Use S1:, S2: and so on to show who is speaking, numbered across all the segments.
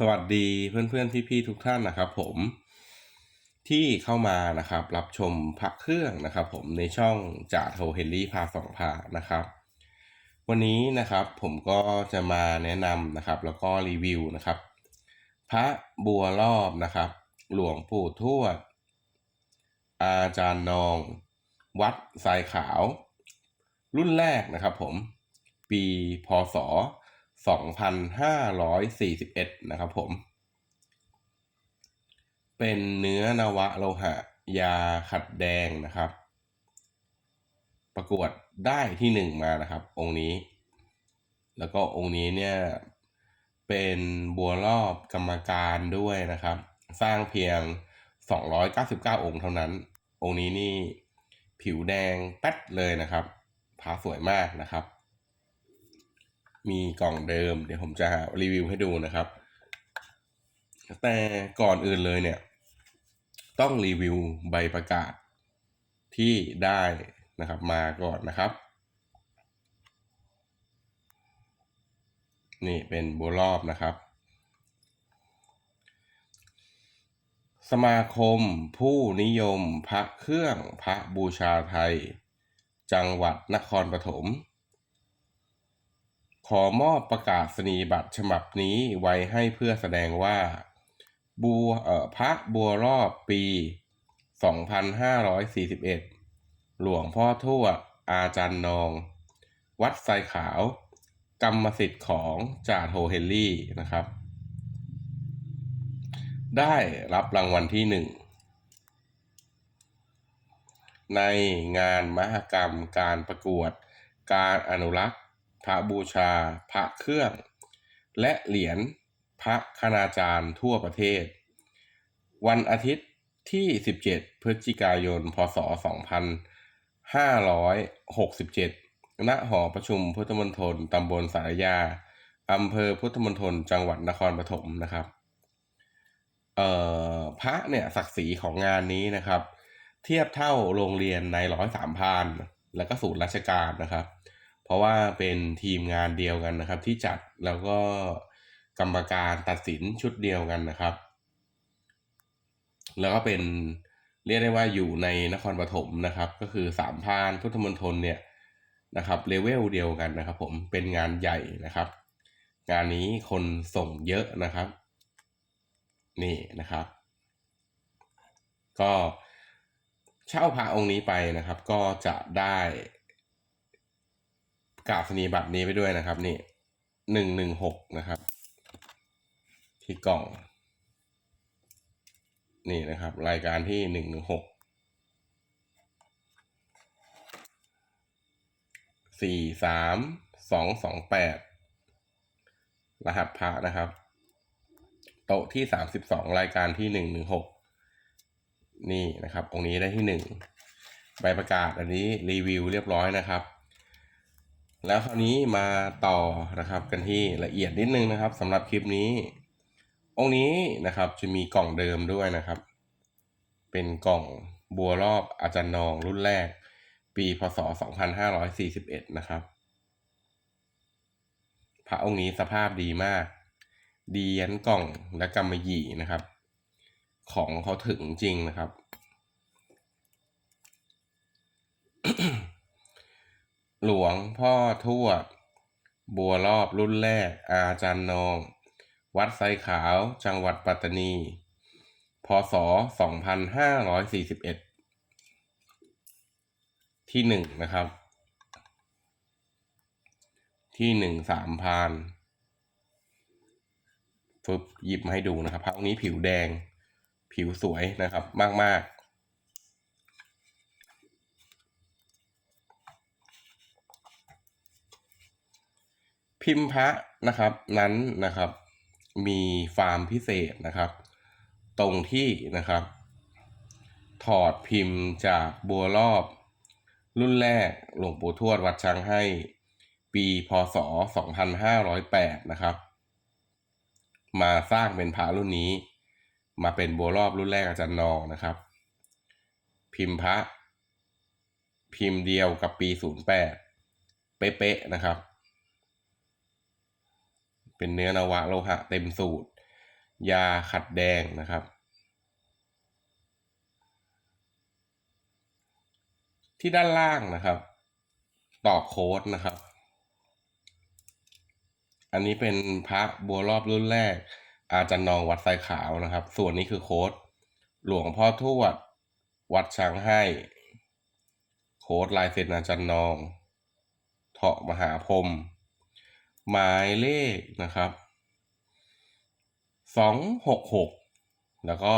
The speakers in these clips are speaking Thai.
S1: สวัสดีเพื่อนๆพี่ๆทุกท่านนะครับผมที่เข้ามานะครับรับชมพระเครื่องนะครับ ผมในช่องจ่าโทเฮนรี่พาสองพานะครับ วันนี้นะครับผมก็จะมาแนะนำนะครับ แล้วก็รีวิวนะครับ พระบัวรอบนะครับ หลวงปู่ทวด อาจารย์นอง วัดทรายขาว รุ่นแรกนะครับ ผม ปีพศ 2541 นะครับผม เป็นเนื้อนวะโลหะ ยาขัดแดงนะครับ ประกวดได้ที่หนึ่งมานะครับ องค์นี้ แล้วก็องค์นี้เนี่ย เป็นบัวรอบกรรมการด้วยนะครับ สร้างเพียง 299 องค์เท่านั้น องค์นี้นี่ผิวแดงแป๊ดเลยนะครับพาสวยมากนะครับ มีกล่องเดิม เดี๋ยวผมจะรีวิวให้ดูนะครับ แต่ก่อนอื่นเลยเนี่ย ต้องรีวิวใบประกาศที่ได้นะครับมาก่อนนะครับ นี่เป็นบัวรอบนะครับ สมาคมผู้นิยมพระเครื่องพระบูชาไทย จังหวัดนครปฐม ขอมอบประกาศนียบัตรฉบับนี้ไว้ให้เพื่อแสดงว่าบัวเอ่อพระบัวรอบปี 2541 หลวงพ่อทวดอาจารย์นอง วัดไซขาว กรรมสิทธิ์ของจ่าโทเฮนรี่นะครับ ได้รับรางวัลที่หนึ่งในงานมหกรรมการประกวดการอนุรักษ์ ระบูชา พระเครื่อง และเหรียญพระคณาจารย์ทั่วประเทศ วันอาทิตย์ที่ 17 พฤศจิกายน พศ 2567 ณ หอประชุมพุทธมณฑลตำบลสารยาอำเภอพุทธมณฑลจังหวัดนครปฐมนะครับ เอ่อพระเนี่ยศักดิ์ศรีของงานนี้นะครับ เทียบเท่าโรงเรียนในร้อยสามพาน แล้วก็ศูนย์ราชการนะครับ เพราะว่าเป็นทีมงานเดียวกันนะครับ ที่จัดแล้วก็กรรมการตัดสินชุดเดียวกันนะครับ แล้วก็เป็นเรียกได้ว่าอยู่ในนครปฐมนะครับ ก็คือสามพานพุทธมณฑลเนี่ยนะครับเลเวลเดียวกันนะครับ ผมเป็นงานใหญ่นะครับ งานนี้คนส่งเยอะนะครับ นี่นะครับ ก็เช่าพระองค์นี้ไปนะครับ ก็จะได้ กราบนีบัตรนี้ไปด้วยนะครับ นี่หนึ่งหนึ่งหกนะครับ ที่กล่อง นี่นะครับ รายการที่หนึ่งหนึ่งหกสี่สามสองสองแปดรหัสพระนะครับ โต๊ะที่สามสิบสองรายการที่หนึ่งหนึ่งหกนี่นะครับองค์นี้ได้ที่หนึ่งใบประกาศอันนี้รีวิวเรียบร้อยนะครับ แล้วคราวนี้มาต่อนะครับกันที่ละเอียดนิดนึงนะครับสำหรับคลิปนี้ องค์นี้นะครับจะมีกล่องเดิมด้วยนะครับ เป็นกล่องบัวรอบอาจารย์นองรุ่นแรก ปีพศ 2541 นะครับ พระองค์นี้สภาพดีมาก ดียันกล่องและกำมะหยี่นะครับ ของเขาถึงจริงนะครับ หลวงพ่อทวด บัวรอบรุ่นแรก อาจารย์นอง วัดไซขาว จังหวัดปัตตานี พศ 2541 ที่หนึ่งนะครับ ที่หนึ่งสามพานฟึบหยิบมาให้ดูนะครับพระองค์นี้ผิวแดง ผิวสวยนะครับ มากๆ พิมพ์พระนะครับนั้นนะครับ มีฟาร์มพิเศษนะครับ ตรงที่นะครับ ถอดพิมพ์จากบัวรอบ รุ่นแรกหลวงปู่ทวดวัดช้างให้ ปีพศ 2508 นะครับ มาสร้างเป็นพระรุ่นนี้ มาเป็นบัวรอบรุ่นแรกอาจารย์นองนะครับ พิมพ์พระพิมพ์เดียวกับปี 08 เป๊ะๆนะครับ เป็นเนื้อนวะโลหะเต็มสูตร ยาขัดแดงนะครับ ที่ด้านล่างนะครับ ต่อโค้ดนะครับ อันนี้เป็นพระบัวรอบรุ่นแรก อาจารย์นองวัดไซขาวนะครับ ส่วนนี้คือโค้ดหลวงพ่อทวด วัดช้างให้ โค้ดลายเซ็นอาจารย์นองเถาะมหาพรม หมายเลขนะครับสองหกหกแล้วก็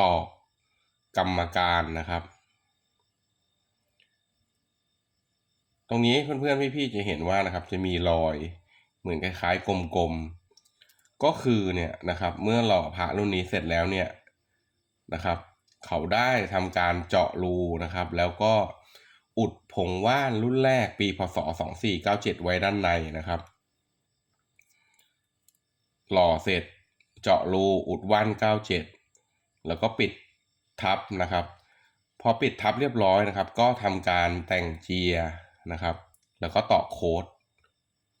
S1: ต่อกรรมการนะครับ ตรงนี้เพื่อนๆพี่ๆจะเห็นว่านะครับ จะมีรอยเหมือนคล้ายๆกลมๆ ก็คือเนี่ยนะครับ เมื่อหล่อพระรุ่นนี้เสร็จแล้วเนี่ยนะครับ เขาได้ทำการเจาะรูนะครับ แล้วก็ อุดผงว่านรุ่นแรกปีพศ 2497 ไว้ด้านในนะครับ หล่อเสร็จเจาะรูอุดว่าน 97 แล้วก็ปิดทับนะครับ พอปิดทับเรียบร้อยนะครับ ก็ทำการแต่งเจียนะครับ แล้วก็ต่อโค้ด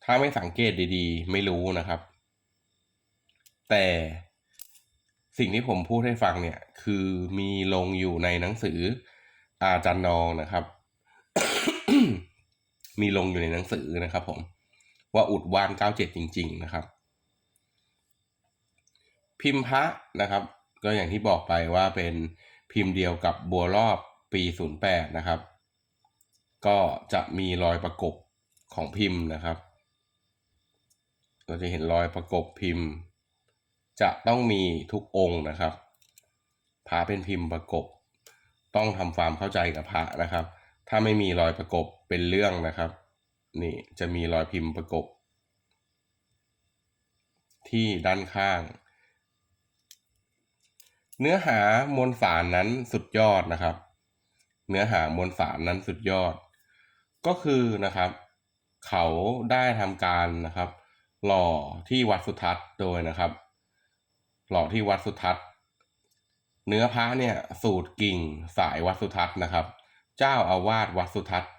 S1: ถ้าไม่สังเกตดีๆ ไม่รู้นะครับ แต่สิ่งที่ผมพูดให้ฟังเนี่ย คือมีลงอยู่ในหนังสืออาจารย์นองนะครับ มีลงอยู่ในหนังสือนะครับ ผม ว่าอุดวาน97จริง ๆ นะครับ พิมพ์พระนะครับ ก็อย่างที่บอกไปว่าเป็นพิมพ์เดียวกับบัวรอบปี08นะครับ ก็จะมีรอยประกบของพิมพ์นะครับ เราจะเห็นรอยประกบพิมพ์ จะต้องมีทุกองค์นะครับพระเป็นพิมพ์ประกบ ต้องทำความเข้าใจกับพระนะครับ ถ้าไม่มีรอยประกบเป็นเรื่องนะครับ นี่จะมีรอยพิมพ์ประกบ ที่ด้านข้าง เนื้อหามวลสารนั้นสุดยอดนะครับ เนื้อหามวลสารนั้นสุดยอด ก็คือนะครับ เขาได้ทำการนะครับ หล่อที่วัดสุทัศน์โดยนะครับ หล่อที่วัดสุทัศน์ เนื้อพระเนี่ยสูตรกิ่งสายวัดสุทัศน์นะครับ เจ้าอาวาสวัดสุทัศน์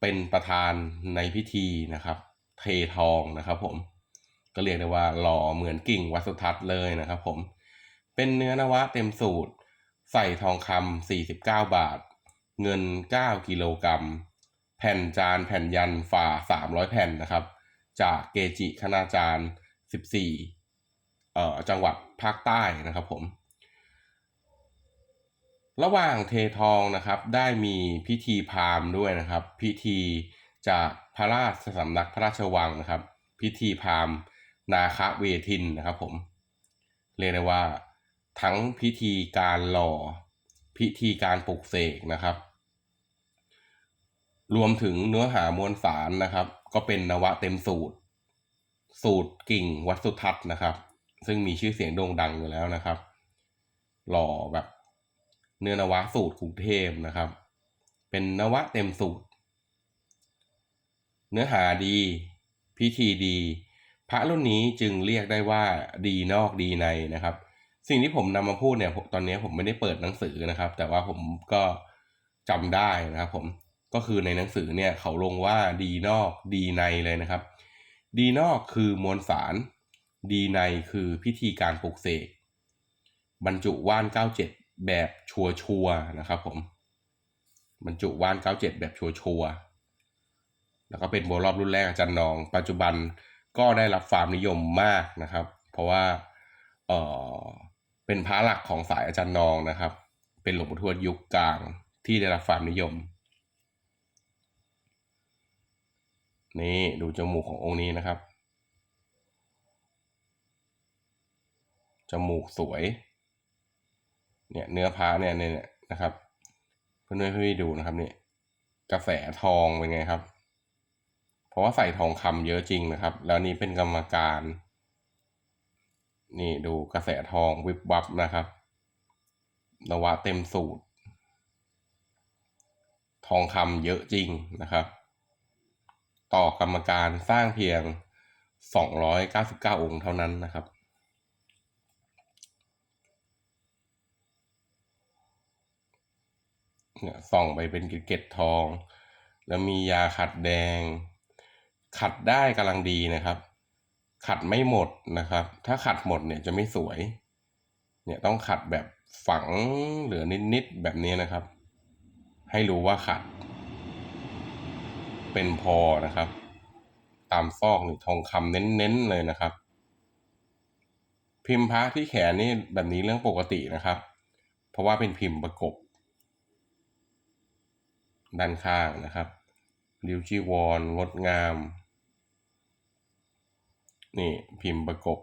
S1: เป็นประธานในพิธีนะครับ เททองนะครับผมก็เรียกได้ว่าหล่อเหมือนกิ่งวัดสุทัศน์เลยนะครับผมเป็นเนื้อนวะเต็มสูตร ใส่ทองคำ49 บาท เงิน 9 กิโลกรัม แผ่นจานแผ่นยันฝา300 แผ่นนะครับ จากเกจิคณาจารย์ 14เอ่อจังหวัดภาคใต้นะครับผม ระหว่างเททองนะครับได้มีพิธีพราหมณ์ด้วยนะครับ พิธีจากพระราชสำนักพระราชวังนะครับ พิธีพราหมณ์นาคเวทินนะครับผมเรียกได้ว่า ทั้งพิธีการหล่อพิธีการปลุกเสกนะครับ รวมถึงเนื้อหามวลสารนะครับ ก็เป็นนวะเต็มสูตร สูตรกิ่งวัดสุทัศน์นะครับ ซึ่งมีชื่อเสียงโด่งดังอยู่แล้วนะครับ หล่อแบบ เนื้อนวะสูตรกรุงเทพนะครับ เป็นนวะเต็มสูตร เนื้อหาดี พิธีดี พระรุ่นนี้จึงเรียกได้ว่าดีนอกดีในนะครับ สิ่งที่ผมนำมาพูดเนี่ยตอนนี้ผมไม่ได้เปิดหนังสือนะครับ แต่ว่าผมก็จำได้นะครับผมก็คือในหนังสือเนี่ยเขาลงว่าดีนอกดีในเลยนะครับ ดีนอกคือมวลสาร ดีในคือพิธีการปลุกเสกบรรจุว่าน97 แบบชัวชัวนะครับผมบรรจุว่าน 97 แบบชัวชัวแล้วก็เป็นโบรอบรุ่นแรกอาจารย์นอง ปัจจุบันก็ได้รับความนิยมมากนะครับ เพราะว่าเออเป็นพระหลักของสายอาจารย์นองนะครับ เป็นหลวงปู่ทวดยุคกลางที่ได้รับความนิยม นี่ดูจมูกขององค์นี้นะครับจมูกสวย เนี่ยเนื้อพระเนี่ยเนี่ยนะครับ เพื่อนๆพี่ดูนะครับเนี่ยกระแสทองเป็นไงครับ เพราะว่าใส่ทองคำเยอะจริงนะครับ แล้วนี้เป็นกรรมการ นี่ดูกระแสทองวิบวับนะครับ นวะเต็มสูตร ทองคำเยอะจริงนะครับ ต่อกรรมการสร้างเพียง 299 องค์เท่านั้นนะครับ เนี่ยส่องไปเป็นเกล็ดทอง แล้วมียาขัดแดง ขัดได้กำลังดีนะครับ ขัดไม่หมดนะครับ ถ้าขัดหมดเนี่ยจะไม่สวย เนี่ยต้องขัดแบบฝังเหลือนิดๆแบบนี้นะครับ ให้รู้ว่าขัด เป็นพอนะครับ ตามซอกนี่ทองคำเน้นๆเลยนะครับ พิมพ์พระที่แขนนี่แบบนี้เรื่องปกตินะครับ เพราะว่าเป็นพิมพ์ประกบ ด้านข้างนะครับริวจีวร งดงาม นี่พิมพ์ประกบ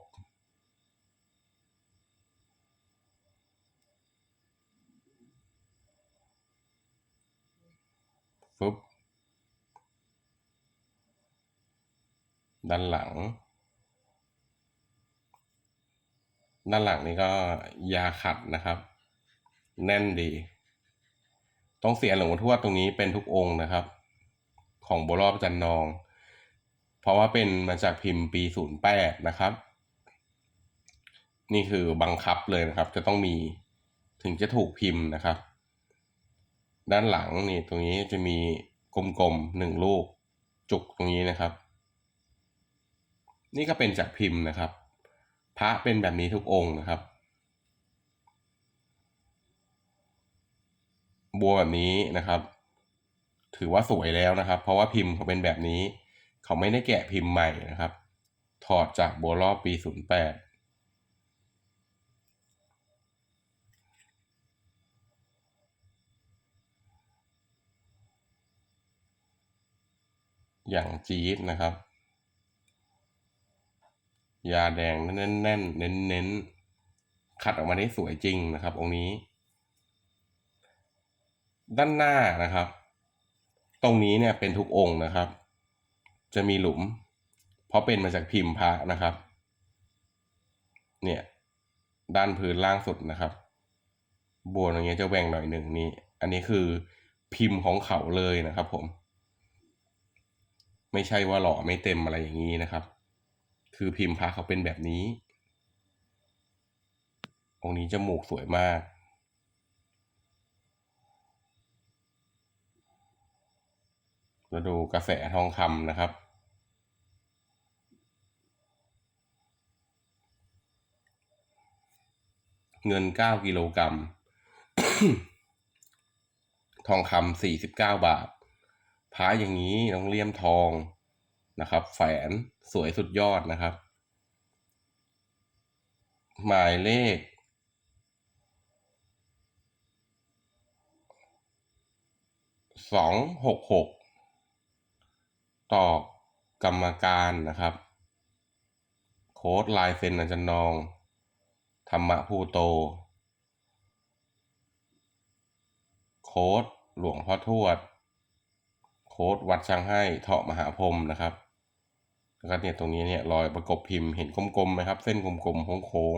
S1: ฟึบ ด้านหลัง ด้านหลังนี่ก็ยาขัดนะครับ แน่นดี ต้องเสียหลวงพ่อทวดตรงนี้เป็นทุกองค์นะครับ ของโบรอบจันนอง เพราะว่าเป็นมาจากพิมพ์ปีศูนย์แปดนะครับ นี่คือบังคับเลยนะครับ จะต้องมีถึงจะถูกพิมพ์นะครับ ด้านหลังนี่ตรงนี้จะมีกลมๆหนึ่งลูกจุกตรงนี้นะครับ นี่ก็เป็นจากพิมพ์นะครับ พระเป็นแบบนี้ทุกองค์นะครับ บัวแบบนี้นะครับ ถือว่าสวยแล้วนะครับ เพราะว่าพิมพ์เขาเป็นแบบนี้ เขาไม่ได้แกะพิมพ์ใหม่นะครับ ถอดจากบัวรอบปีศูนย์แปดอย่างจี๊ดนะครับ ยาแดงแน่นๆเน้นเน้นเน้นๆ ขัดออกมาได้สวยจริงนะครับองค์นี้ ด้านหน้านะครับ ตรงนี้เนี่ยเป็นทุกองค์นะครับ จะมีหลุม เพราะเป็นมาจากพิมพ์พระนะครับ เนี่ยด้านพื้นล่างสุดนะครับบัวตรงนี้จะแหว่งหน่อยหนึ่งนี่อันนี้คือพิมพ์ของเขาเลยนะครับผม ไม่ใช่ว่าหล่อไม่เต็มอะไรอย่างนี้นะครับ คือพิมพ์พระเขาเป็นแบบนี้องค์นี้จมูกสวยมาก เราดูกระแสทองคำนะครับ เงินเก้ากิโลกรัม ทองคำสี่สิบเก้าบาทพระอย่างนี้ต้องเลี่ยมทองนะครับ แฝนสวยสุดยอดนะครับ หมายเลขสองหกหก ต่อกรรมการนะครับ โค้ดลายเซ็นอาจารย์นอง ธรรมะภูโต โค้ดหลวงพ่อทวด โค้ดวัดช่างให้เถาะมหาพรมนะครับแล้วก็เนี่ยตรงนี้เนี่ยรอยประกบพิมพ์เห็นกลมๆไหมครับ เส้นกลมๆโค้ง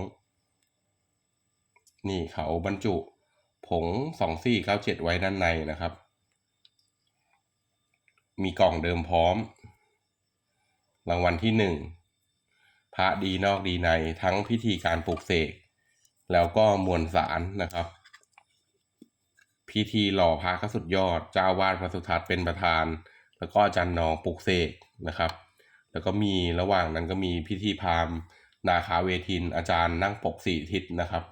S1: ๆนี่เขาบรรจุผงสองสี่เก้าเจ็ดไว้ด้านในนะครับ มีกล่องเดิมพร้อม รางวัลที่หนึ่งพระดีนอกดีในทั้งพิธีการปลูกเสก แล้วก็มวลสารนะครับ พิธีหล่อพระก็สุดยอด เจ้าวาดพระสุทัศน์เป็นประธาน แล้วก็อาจารย์นองปลูกเสกนะครับ แล้วก็มีระหว่างนั้นก็มีพิธีพราหมณ์นาคาเวทิน อาจารย์นั่งปกสี่ทิศนะครับ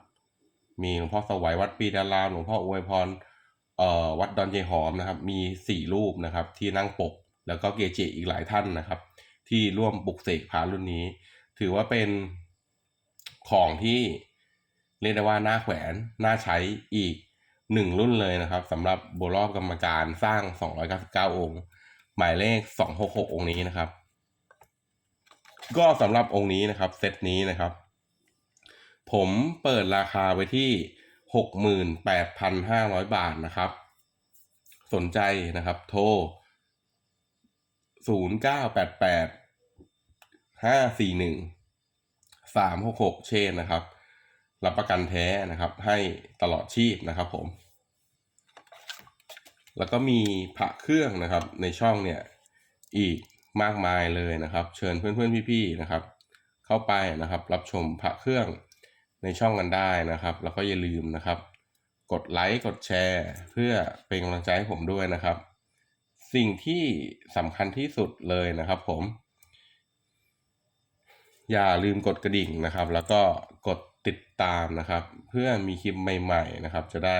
S1: มีหลวงพ่อสวัยวัดปีดารามหลวงพ่ออวยพร วัดดอนเยหอมนะครับ มีสี่รูปนะครับที่นั่งปก แล้วก็เกจิอีกหลายท่านนะครับ ที่ร่วมปลุกเสกพระรุ่นนี้ ถือว่าเป็นของที่เรียกได้ว่าน่าแขวนน่าใช้อีกหนึ่งรุ่นเลยนะครับสำหรับโบรอบกรรมการสร้าง 299 องค์ หมายเลข 266 องค์นี้นะครับ ก็สำหรับองค์นี้นะครับเซตนี้นะครับ ผมเปิดราคาไว้ที่ 68,500 บาทนะครับ สนใจนะครับ โทร 0988 541 366 เชนนะครับ รับประกันแท้นะครับ ให้ตลอดชีพนะครับผม แล้วก็มีพระเครื่องนะครับ ในช่องเนี่ยอีกมากมายเลยนะครับ เชิญเพื่อนๆพี่ๆนะครับ เข้าไปนะครับ รับชมพระเครื่อง ในช่องกันได้นะครับ แล้วก็อย่าลืมนะครับ กดไลค์กดแชร์ เพื่อเป็นกำลังใจให้ผมด้วยนะครับ สิ่งที่สำคัญที่สุดเลยนะครับ ผม อย่าลืมกดกระดิ่งนะครับ แล้วก็กดติดตามนะครับ เพื่อมีคลิปใหม่ ๆนะครับ จะได้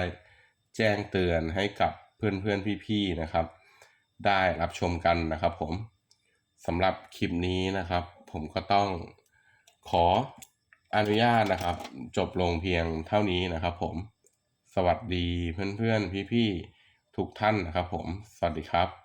S1: แจ้งเตือนให้กับเพื่อนๆพี่ๆนะครับ ได้รับชมกันนะครับ ผมสำหรับคลิปนี้นะครับ ผมก็ต้องขอ อนุญาตนะครับ จบลงเพียงเท่านี้นะครับผม สวัสดีเพื่อนๆ พี่ๆ ทุกท่านนะครับผม สวัสดีครับ